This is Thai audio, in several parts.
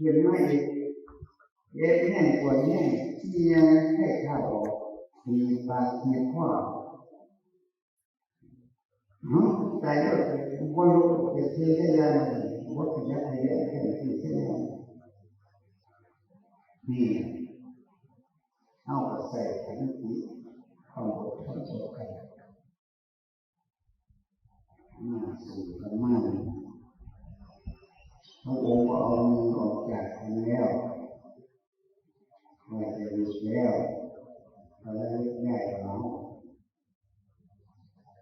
เห็นไหมเย็ดแห้งปวดแห้งเมียให้ข้าวมีปากมีข้อเนาะใจก็วันลุกจะเทได้ยังวัดขยันขยันแค่ที่เช่นนั้นนี่เอาใส่ขันติความอดทนต่อกันมาสู่กันมาก พระองค์ก็เอามือออกจากกันแล้วว่าจะหยุดแล้วเราได้ง่ายเรา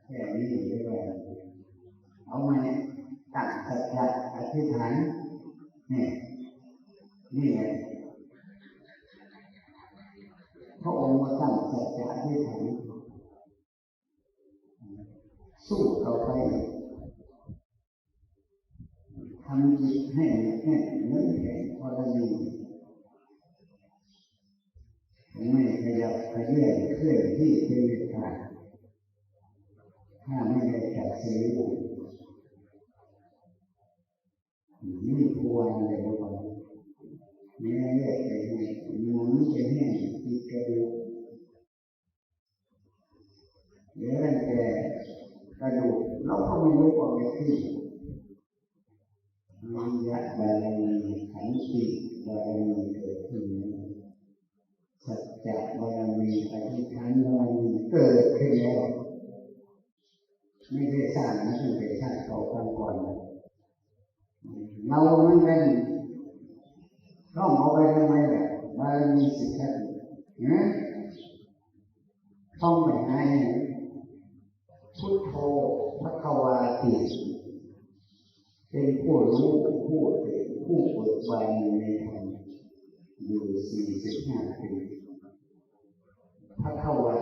แค่นี้เรียกว่าเอามาตั้งสัจจะอธิษฐานนี่นี่ไงพระองค์มาตั้งสัจจะอธิษฐานสู้ต่อไป ทำจิตให้แน่นนึกแข็งพอได้ดีไม่ขยับขยื่นเคลื่อนที่เป็นขาดถ้าไม่ได้จัดซื้อนี่ควรเลยว่าไม่ได้เลือกไปให้หมุนไปให้งติดกระดูกเดี๋ยวนั่นแกกระดูกเราก็ไม่รู้ว่าเป็นที่ วิญญาบารมีขันติบารมีเกิดขึ้นสัจจะบารมีอธิฐานบารมีเกิดขึ้นแล้วไม่ได้สร้างนะไม่ได้สร้างเก่าก่อนเราไม่เป็นต้องเอาไปทำไมแบบบารมีสิทธิ์นะต้องไปให้พุทโธพระควาติ เป็นผู้รู้ผู้เป็นผู้เปิดบานในธรรมอยู่สี่สิบห้าปีพระเข้าวัด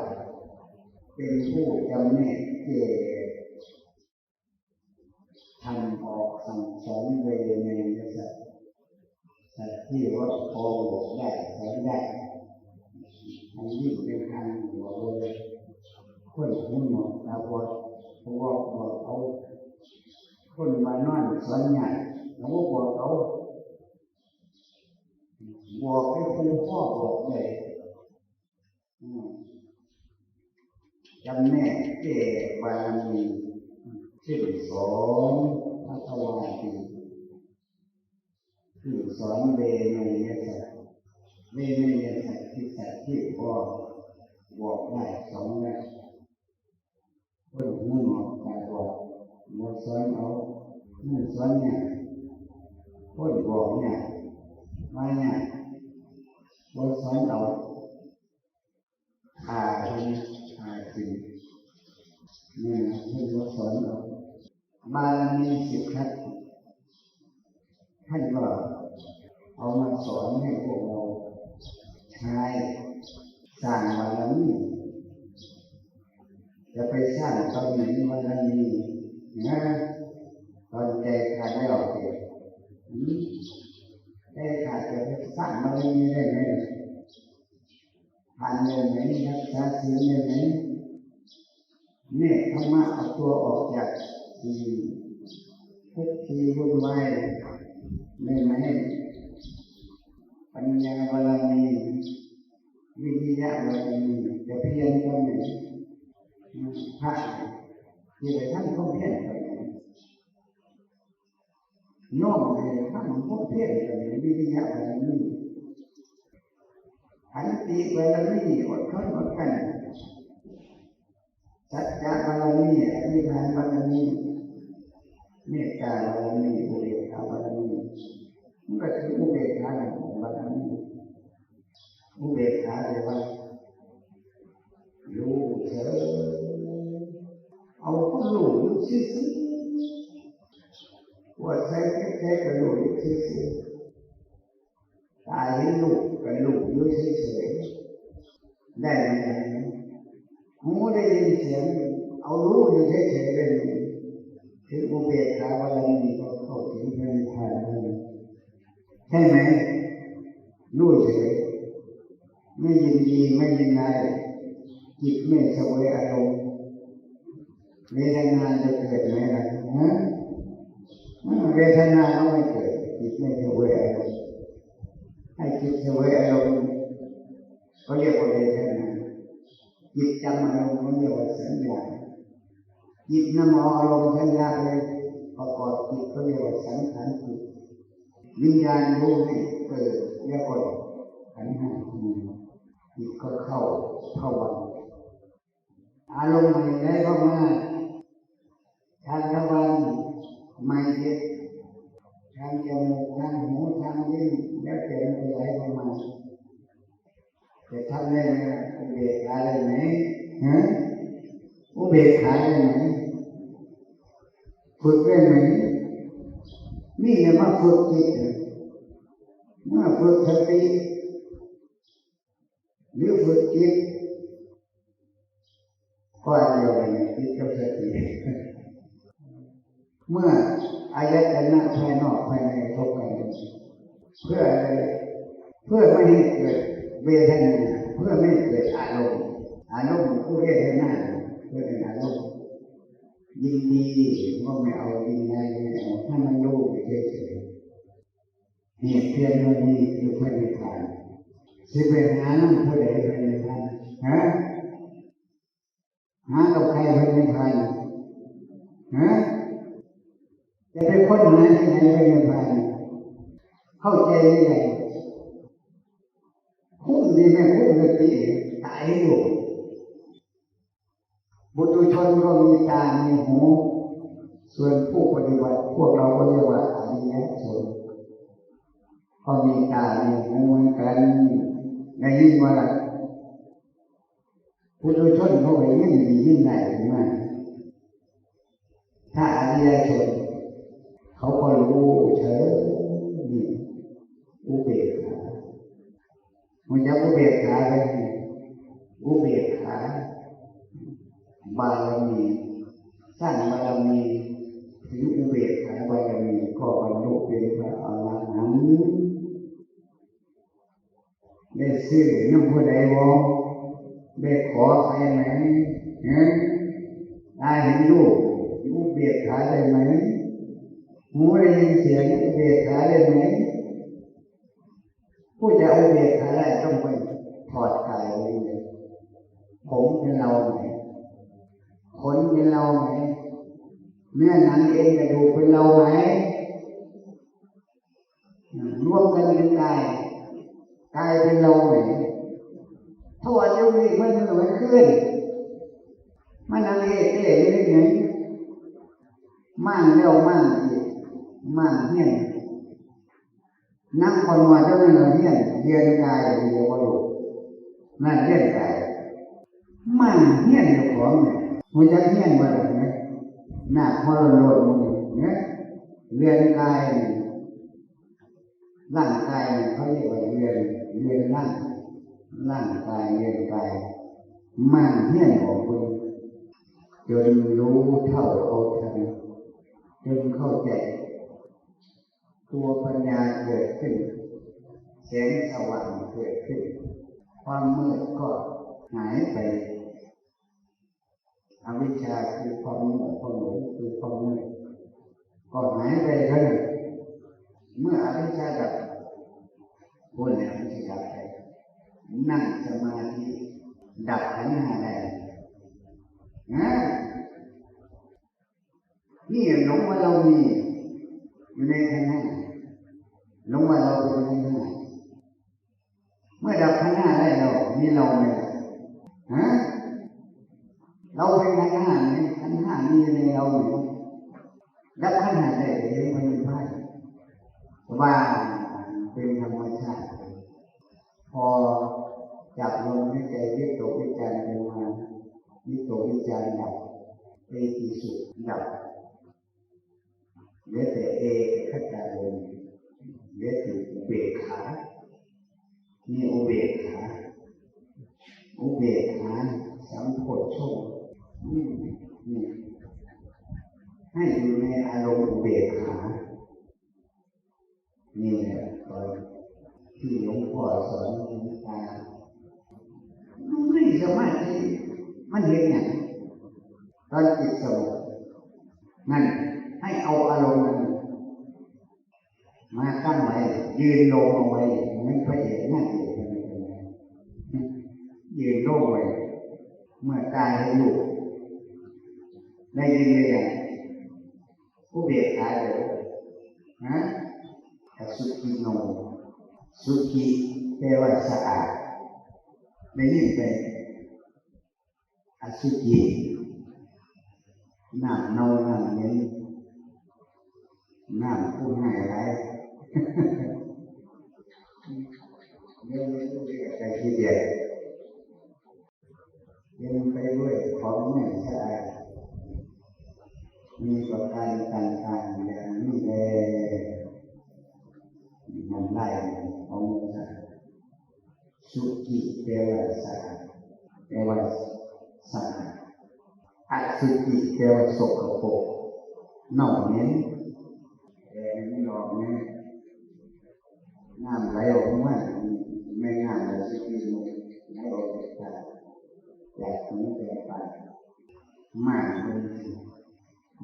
เป็นผู้จำแนกเจทำออกสั่งสอนเวในสัตว์สัตว์ที่ว่าพอบอกได้สอนได้อันนี้เป็นทางหัวเลยคนหุ่นหมดตาบอดเพราะว่าบอกเอา คนมานอนสอนใหญ่แล้วก็บอกเขาบอกให้คุณพ่อบอกเลยจำแนกเกบารมีที่สอนพระทวารีคือสอนเวเนยสัตว์เวเนยสัตที่สัตที่พ่อบอกได้สองแรกคนหูหนวกตาบอด หมดสอนเอามันสอนเนี่ยคนบอกเนี่ยมาเนี่ยหมดสอนเอาขาเป็นขาจริงเนี่ยให้หมดสอนเอาบารมีสิบทัศท่านก็เอามาสอนให้พวกเราใช้สร้างบารมีจะไปสร้างตอนไหนบารมี ตอนแกขาดไม่ออกเองแกขาดจะไปสร้างมาได้ได้ไหมทานเงินไหนรักษาศีลเงินไหนเนี่ยธรรมะเอาตัวออกจากทีทุกทีวุ่นวายไม่ไหมปัญญาบารมีวิทยาบารมีจะเพียรกันไหนพระที่ไปท่านก็เพียร ไปน้องเลยท่านพวกเพี้ยนเลยวิริยะบารมีขันติบารมีอดทนอดกันสัจจะบารมีอธิษฐานบารมีเมตตาบารมีอุเบกขาบารมีมันก็คืออุเบกขาของบารมีอุเบกขาเรียว่ารู้เฉยเอาคนรู้ซื่อ ว่าใช้แค่กระดูกเฉยๆตายให้ลูกกระดูกยู่เฉยๆได้ไหมหูได้ยินเสียงเอารู้อยู่เฉยๆเลยถึงอุเบกขาวันนี้ก็เข้าถึงพระนิพพานเลยใช่ไหมรู้เฉยไม่ยินดีไม่ยินร้ายจิตไม่สวยอารมณ์เวทนาจะเกิดไหมล่ะฮะ เวทนาไม่เกิดจิตไม่เฉวยอะไรให้จิตเสวยอารมณ์ก็เรียกว่าเวทนาจิตจำอารมณ์ก็เรียกว่าสัญญาจิตนำเอาอารมณ์สัญญาไปประกอบจิตก็เรียกว่าสังขารจิตวิญญาณรู้ให้เกิดเรียกว่าขันธ์ห้าจิตก็เข้าเข้าวังอารมณ์ใหม่ได้เข้ามาทางตะวัน ใหม่เด็ดทางจมูกทางหูทางลิ้นแล้วแต่มันจะไหลเข้ามาจะทำได้ไหมอุเบกขาได้ไหมฮะอุเบกขาได้ไหมฝึกได้ไหมนี่แหละมาฝึกจิตมื่อฝึกสติหรือฝึกจิตก็เดียวกันจิตกับสติ เมื่ออายตนะภายนอกภายในเข้าไปเพื่ออะไรเพื่อไม่ให้เกิดเวทนาเพื่อไม่ให้เกิดอารมณ์อารมณ์คือเวทนาเพื่อเป็นอารมณ์ยินดีก็ไม่เอายินได้ไม่เอาให้มันรู้เฉยๆเหตุเพียงมันมีอยู่ภายในฐานสิไปหานั่นผู้ใดภายในฐานฮะหากับใครภายในฐานฮะ จะไปค้นหาที่ไหนไปในภายเข้าใจยังไงคุ้มดีไหมคุ้มสติตายอยู่บุตรชนก็มีตา มีหู ส่วนผู้ปฏิบัติ พวกเราก็เรียกว่าอริยชนก็มีตา มีหูเหมือนกันได้ยินว่าผู้โดยชนเขาไปยิ่งดียิ่งใหญ่มากถ้าอริยชน เขาก็รู้เฉยนี่อุเบกขามันจะอุเบกขาเลยอุเบกขาบารมีสร้างบารมีถึงอุเบกขาบารมีก็บรรลุเป็นพระอรหันต์ได้ซื้อน้ำผู้ใดบ่ได้ขอใครไหมเฮ้ยได้เห็นลูกอุเบกขาได้ไหม หูได้ยินเสียงอุเบกขาได้ไหมผู้จะเอุเบกขาได้ต้องไปถอดกายเลยผมเป็นเราไหมขนเป็นเราไหมเนื้อหนังเอ็นกระดูกเป็นเราไหมรวมกันเป็นกายกายเป็นเราไหมถ้าวันยุนี้มันเหมือนขึ้นมันนั่งเอ๊ะเอ๊ะอยู่ไงมั่งเร็วมั่ง มาเฮียนนั่งคนมาเจ้าไม่มาเฮียนเรียนกายเดียนวก็รู้นั่นเรียนกายมาเฮียนอยู่ของเนี่ยมันจะเฮียนมาแบบนี้หนักพอเราโดมันเนี่ยเรียนกายร่างกายเขาเรียกว่าเรียนเรียนร่างร่างกายเรียนกายมาเฮียนของคุณจนรู้เท่าเอาทันจนเข้าใจ ตัวปัญญาเกิดขึ้นแสงสว่างเกิดขึ้น ความมืดก็หายไป อวิชชาคือความโง่ความหลงคือความมืดก็หายไปเท่านั้นเมื่ออวิชชาดับคนเนี่ยมันจะดับไปนั่งสมาธิดับขันห้าได้นะนี่หลงว่าเรามี อยู่ในขันธ์ห้าลงว่าเราเป็นขันธ์ห้าเมื่อดับขันห้าได้เรามีเราไหมฮะเราเป็นขันห้าไหมขันห้ามีในเราไหมดับขันห้าได้เองมันเป็นไพ่ว่าเป็นธรรมชาติ พอจับลมหายใจวิตกวิจารณ์ลงมาวิตกวิจารณ์ดับเอติสุขดับ เหลือแต่เอขัจจารมเหลือแต่อุเบกขามีอุเบกขาอุเบกขาสัมโพชฌงให้อยู่ในอารมณ์อุเบกขานี่แหละตอนที่หลวงพ่อสอนหลวงตาไม่สามารถที่มันเห็นอย่างตอนจิตสงบนั่นให้เอาอารมณ์นั้นมาตั้งไว้ ยืนลงเอาไว้เหมือนพระเอกนั่นเอกอะไรกันนะยืนโล่งไว้เมื่อตายให้ลูกได้ยินเลยอะผู้เบียดขายเลยนะอสุกิโนสุกิแปลว่าสะอาดได้ยินไปอสุกิน้ำเน่าน้ำเหม็นน้ำผู้ให้ร้า ยเรื่องนี้ต้องเรียกใจที่เดียวยังไปด้วยของไม่สะอาดมีประการต่างๆอย่างนี้เองมันไล่ของมันสุกิแปลว่าสาดแปลว่าสะอาอสุกิแปลว่าสกปรกเน่าเหม็นแต่ไม่ยอมเนี่ยน้ำไหลออกมา แม่น้ำไหลสุกีลงไหลออกจากตาจากหูจากปากม่านเป็น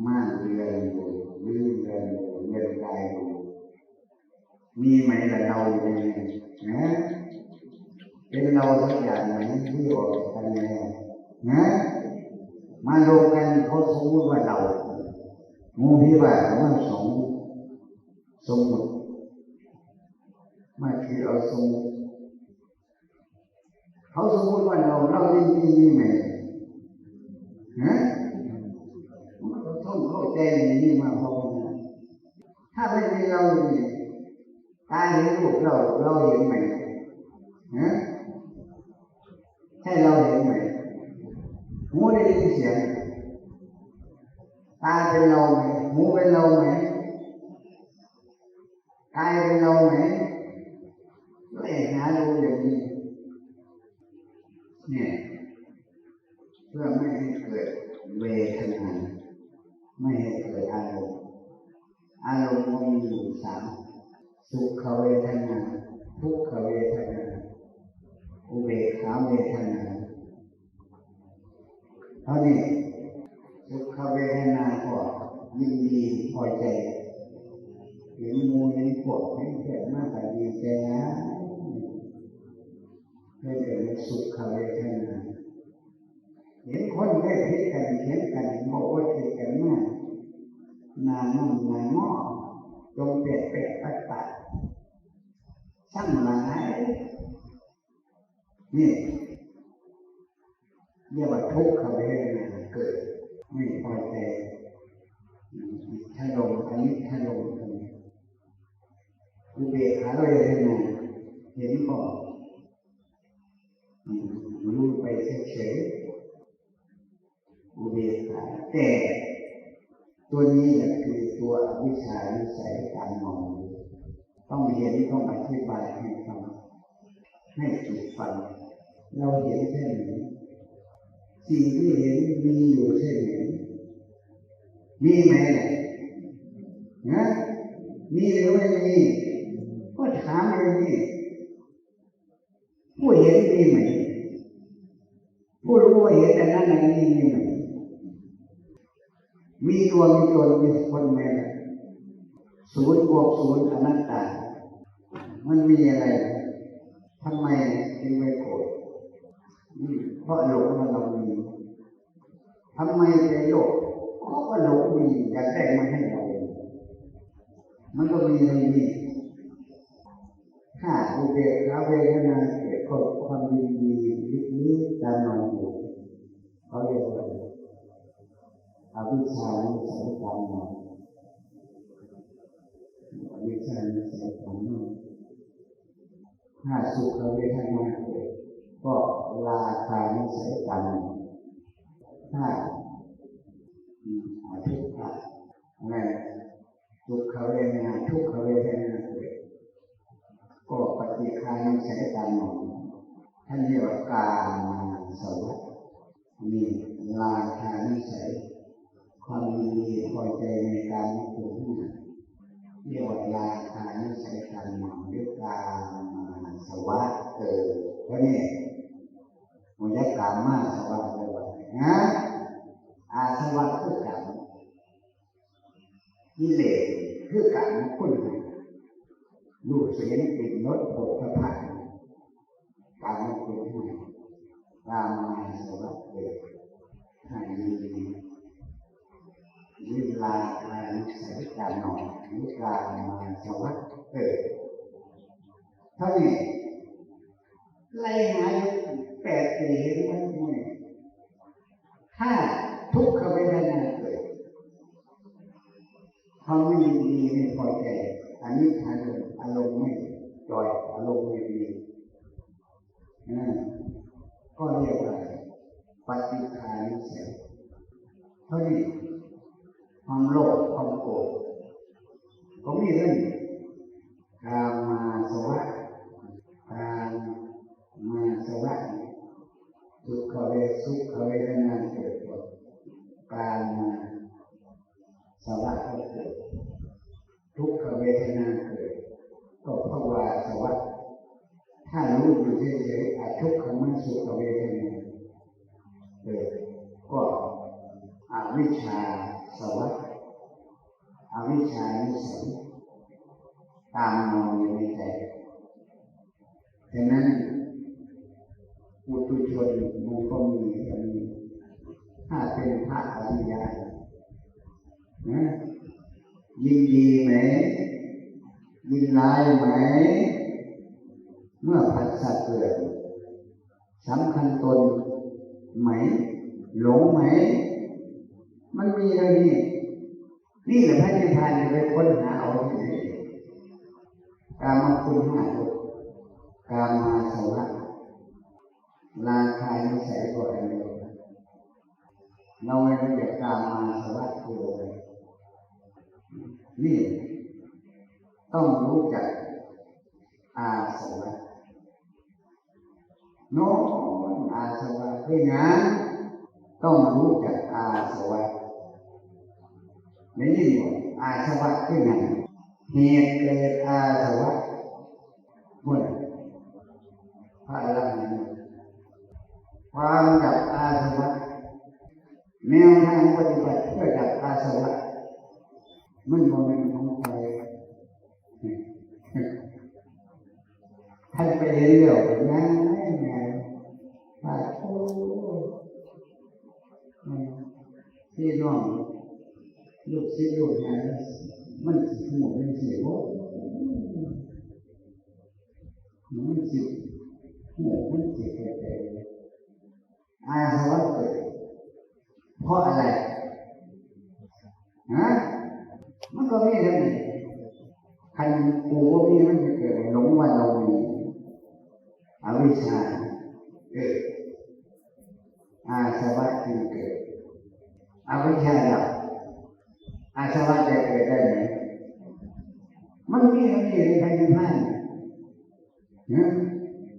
มานเรือนอยู่ลื่นเรือนอยู่เรือนกายอยู่มีไหมล่ะเราอยู่ในะเป็นเราสักอย่างไหนที่ออกกันแน่นะมาลงกันเขาสมมติว่าเรางูพิบัติว่าสองสมมติม่คือเอาสมมติ เขาสมมติว่าเราเราได้ยินนี่ไหมฮะเราต้องเข้าใจอย่างนี้มาพอนะถ้าไม่มีเราเนี่ยตายเห็นลูกเราเราเห็นไหมฮะใช่เราเห็นไหมหูได้ยินเสียงตาเป็นเราไหมหูเป็นเราไหมกายเป็นเราไหมก็เองหาดูอย่างนี้ เนี่ยเพื่อไม่ให้เกิดเวทนาไม่ให้เกิดอารมณ์อารมณ์มันมีอยู่สามสุขเวทนาทุกขเวทนาอุเบกขาเวทนาเท่านี้สุขเวทนาก็ยินดีพอใจเห็นมูเห็นพวกเห็นเพื่อนมากแต่ดีใจนะ ไม่เป็นสุขเวทนาเห็นคนได้พิดกันเห็นกันบอกว่าผิดกันมากนานนุ่มนานหม้อจงเปลี่ยนแปลงปัดปัดช่างหลายนี่เรียกว่าทุกขเวทนาเกิดไม่พอใจถ้าลงอันนี้ถ้าลงอันนี้อุเบกขาเวทนาเห็นก่อนรู้ไปเฉยๆอุเบกขาแต่ตัว นี้แหละคือตัวอวิชชานิสัยการมองต้องเห็นต้องอธิบายให้ฟังให้จิตฟังเราเห็นแค่ไหนสิ่งที่เห็นมีอยู่แค่ไหนมีไหมนะมีหรือไม่มีก็ถามเลยนี่ผู้เห็นมีไหมผู้รู้ว่เห็นแต่นั้นอันนี้มีไหม มีตัวมีตนมีคนไหมศูนย์บวกศูนย์อนัตตา มันมีอะไรทำไมจึงไม่โกรธเพราะหลงว่าเรามีทำไมไปโลภเพราะว่าหลงมีอยากได้มาให้เรา มันก็มีในนี้ถ้าอุเบกขาเวทนาเกิดก็ความยินดีคิดนี้ตามมาอยู่เขาเรียกว่า อวิชชานิสัยตามมอวิชชานิสัยตามมถ้าสุขเวทนาเกิดก็ราคานิสัยตามมถ้าอาทุกขะอะไรสุขเวทนาทุกขเวทนาก็ปฏิคานิสัยตามท่านเรียกว่ากามาสวัสดิ์มีลาคานิสัย ความยินดีพอใจในการไม่ถูกเรียกว่าลาคานิสัยตามหนองเรียกกามาสวัสดิ์เกิดเพราะนี่มันจะกามาสวัสดิ์เลยว่านะอาสวัสดิ์คือกรรมกิเลสคือกรรมคุณลูกเสียงติดรถโผล่พระพักตร์ตามมาเป็นให้ตามมาสวัสดิ์เกิดให้ดี เวลามาใสายการนอนวิลามาสวัสดิ์เกิดเท่านี้ไล่หายแปดปีเห็นมันไม่ถ้าทุกขเวทนาเกิดเขาไม่ยินดีไม่พอใจอันนี้อารมณ์อารมณ์ไม่จอยอารมณ์ไม่ดีนะก็เรียกว่าปฏิคานิสัยเท่านี้ ความโลภความโกรธก็มีเรื่องกามาสวะกามมาสวะสุขเวสุขเวทนาเกิดขึ้นกามาสวะก็เกิดทุกขเวทนาเกิดก็ภาวาสวัสดิ์ถ้ารู้อยู่เฉยๆอาทุกขมันสุขเวทนาเกิดก็อวิชชาสวัสดิ์ วิชชานิสัยตามนอนอยู่ในใจฉะนั้นปุถุชนมันก็มีแบบนี้ถ้าเป็นพระอริยะนะยินดีไหมยินร้ายไหม เมื่อผัสสะเกิดสำคัญตนไหม หลงไหม มันมีเรื่องนี้ นี่แหละพระนิพพานจะไปค้นหาเอาที่ไหนกามาคุณหาตัวกามาสวะราคานิสัยก่อนเดียวเราไม่รู้จักกามาสวะคืออะไรนี่ ต้องรู้จักอาสวะโน้นอาสวะคืองานต้องรู้จักอาสวะ ในยิ่งกว่อาสวะคืองานเหตุเกิดอาสวะมุ่นพระอรหันต์ความดับอาสวะแนวทางปฏิบัติเพื่อดับอาสวะมันโมเมนต์ของใครท่านไปเห็นเรื่องง่ายง่ายว่าโอ้พี่น้อง ลูกศิษย์ลูกหามันหมดเป็นสิโอ้มันสิหมดมันสิเกิดอาสวะเกิดเพราะอะไรฮะมันก็มีเรื่องนี้คันกูว่ามีมันจะเกิดหลงว่าเรามีอวิชชาเกิดอาสวะจึงเกิดอวิชชาดับ อาสวะจะเกิดได้ไหมมันมีมันมีในภายในพันเนี่ย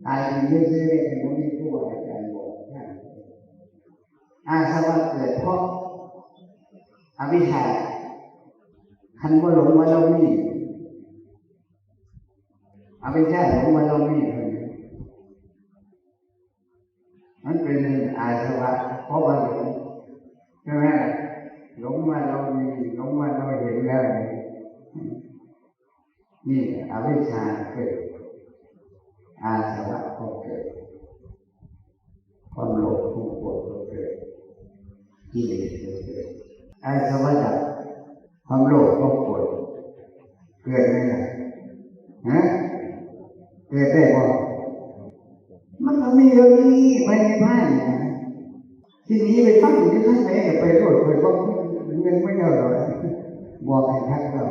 ตายเป็นเรื่องเรื่องเป็นมันมีผู้อาจารย์บอกอาสวะเกิดเพราะอวิชชาคันว่าหลงว่าเรามีอาไปแค่หลงว่าเรามีมันเป็นอาสวะเพราะว่าหลงใช่ไหม หลงว่าเรามีหลงว่าเราเห็นแล้วนี่อวิชชาเกิดอาสวะก็เกิดความโลภความโกรธก็เกิดกิเลสก็เกิดอาสวะดับความโลภความโกรธเกิดไหมล่ะฮะเกิดได้บ่มันก็มีเรื่องนี้ไปในบ้านนะทีนี้ไปตั้งอยู่ที่ท่านไหนไปโลดไปบอก เงินไม่เยอะหรอกบอกให้ทักเรา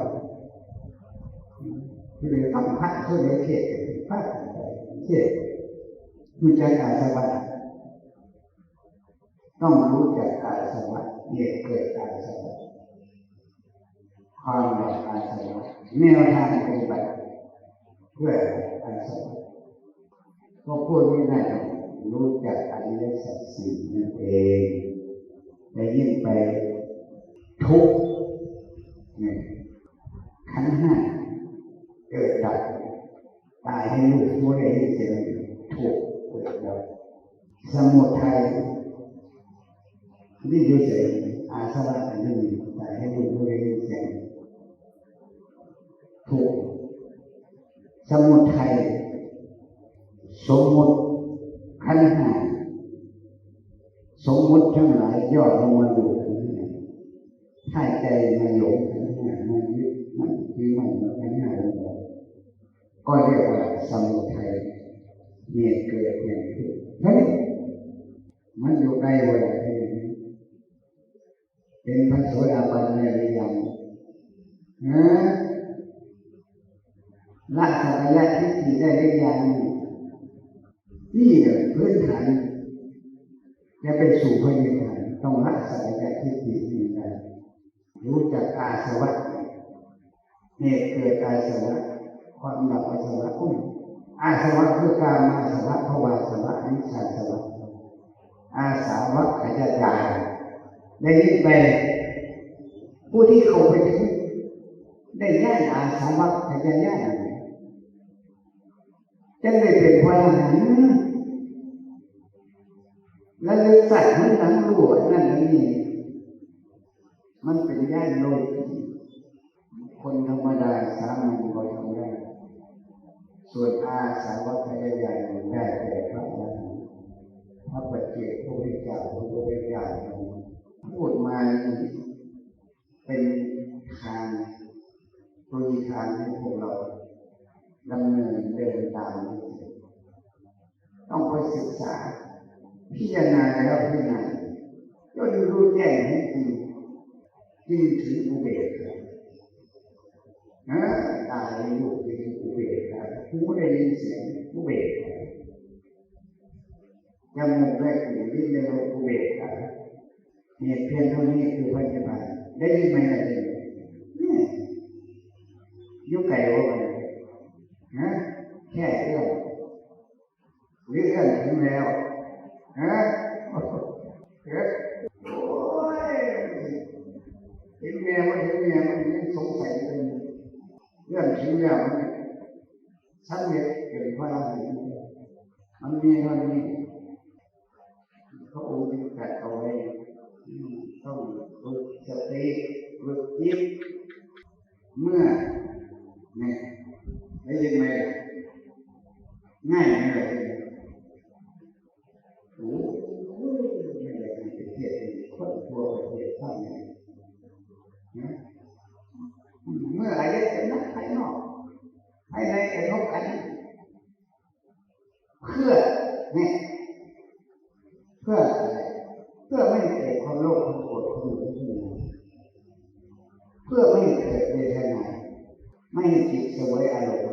ที่ไปตั้งพระช่วยในเขตพระเขตมีใจอาสวะต้องรู้จักอาสวะเหตุเกิดอาสวะความแบบอาสวะแนวทางปฏิบัติเพื่ออาสวะก็พูดง่ายๆรู้จักอริยสัจสี่นั่นเองแต่ยิ่งไป ทุกข์นี่ขันห้าเกิดดับตายให้ลูกผู้ใดที่เจอทุกข์เกิดดับสมุทัยนี่อยู่เฉยอาสวะอันหนึ่งตายให้ลูกผู้ใดที่เจอถูกข์สมุทัยสมุติขันห้าสมมติทั้งหลายย่อลงมาดู ถ้าใจมาหลงขันห้ามันยึดมันคือมันมันขันธ์ห้าลงก็เรียกว่าสมุทัยเนี่ยเกิดอย่างขึ้นเฮ้ยมันอยู่ใกล้เวลาที่เป็นพระโสดาบันในหรือยังนะละสักยะทิฏฐิได้หรือยังนี่แหละพื้นฐานจะไปสู่พระนิพพานต้องละสักยะทิฏฐินี่ได้ รู้จักอาสวะเหตุเกิดอาสวะความดับอาสวะอุ้ยอาสวะคือการมาสวะภวาสวะนิชาสวะอาสาวะขยะจายได้ยินไปผู้ที่เขาไปถึงได้ย่านอาสาวะขยะย่านอะไรจะได้เป็นพระอรหันและเลึกสัตว์มันนั้นรู้ว่านั่นนี่ มันเป็นแย่านโลก คนธรรมดาสามัญก็ทำได้ ส่วนอาสาวะขยะใหญ่ได้แต่พระอรหันต์พระปัจเจกพระพุทธเจ้าพระพุทธเจ้าพูดมาเป็นทางตัวทางให้พวกเราดำเนินเดินตามต้องไปศึกษา พิจารณาแล้วพิจารณาจนรู้แจ้งให้จริง จริงถึงอุเบกขานะตาได้รู้ถึงอุเบกขาหูได้ยินเสียงอุเบกขาจมูกได้กลิ่นได้รสอุเบกขาเหตุเพียงเท่านี้คือพัฒนาได้ยินไหมล่ะเนี่ยยุคไก่ว่าไงนะแค่เอื้อมหรือเอื้อมถึงแล้วนะเฮ้ยโอ้ยเห็นแม่มันเห็นแม่มันยังสงสัยเลยเรื่องถึงแล้วมันฉันเนี่ยเกิดว่าอะไรมันมีมันมีเขาองค์ที่กัดเอาไว้ต้องฝึกสติฝึกจิตเมื่อเนี่ยได้ยินไหมง่ายเลยโอ้โหไม่ได้ในประเทศคนทั่วประเทศท่านเนี่ยนะ เมื่อไหร่จะนักภายนอกภายในกระทบกันเพื่อเนี่ยเพื่ออะไรเพื่อไม่เกิดความโลภความโกรธความหลงขึ้นมาเพื่อไม่เกิดเวทนาไม่ให้จิตเสวยอารมณ์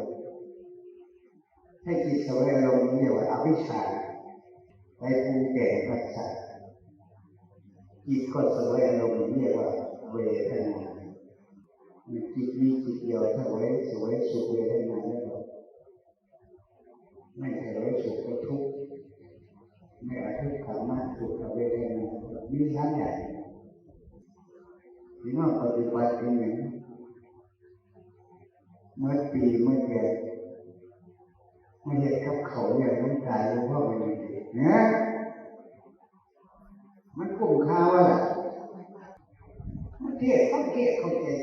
ให้จิตเสวยอารมณ์เรียกว่าอวิชชาไปปรุงแต่งปัจจัยจิตก็เสวยอารมณ์เรียกว่าเวทนา มีจิตมีจิตเดียวถ้าไว้สวยสุขเวทนาแล้วก็ไม่เสวยสุขก็ทุกข์ไม่อาทุกข์ขามากทุขเวทนามีชั้นใหญ่ที่น้องปฏิบัติเป็นอย่างเมื่อปีเมื่อแก่มาเห็นกับเขาอย่างน้ำตาหลวงพ่อไปเลยเนี่ยมันกุ้มข้าวอะมันเทียบเขาเทียบเขาเทียบ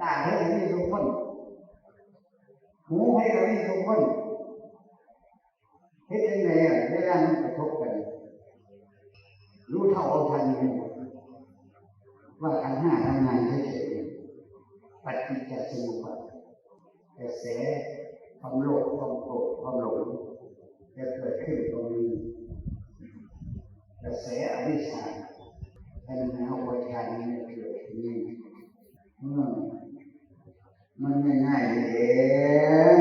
ตาให้เรามีทุกคน หูให้เรามีทุกคนเฮ็ดยังไงอะเวลามันกระทบกัน รู้เท่าเอาทันกันว่าขันห้าทำงานให้เฉยๆปฏิจจสมุปบาทกระแสความโลภความโกรธความหลงจะเกิดขึ้นตรงนี้กระแสอวิชชาปัญหาอุปทานนี้เกิดขึ้นนี้เมื่อ มันไม่ง่ายเอง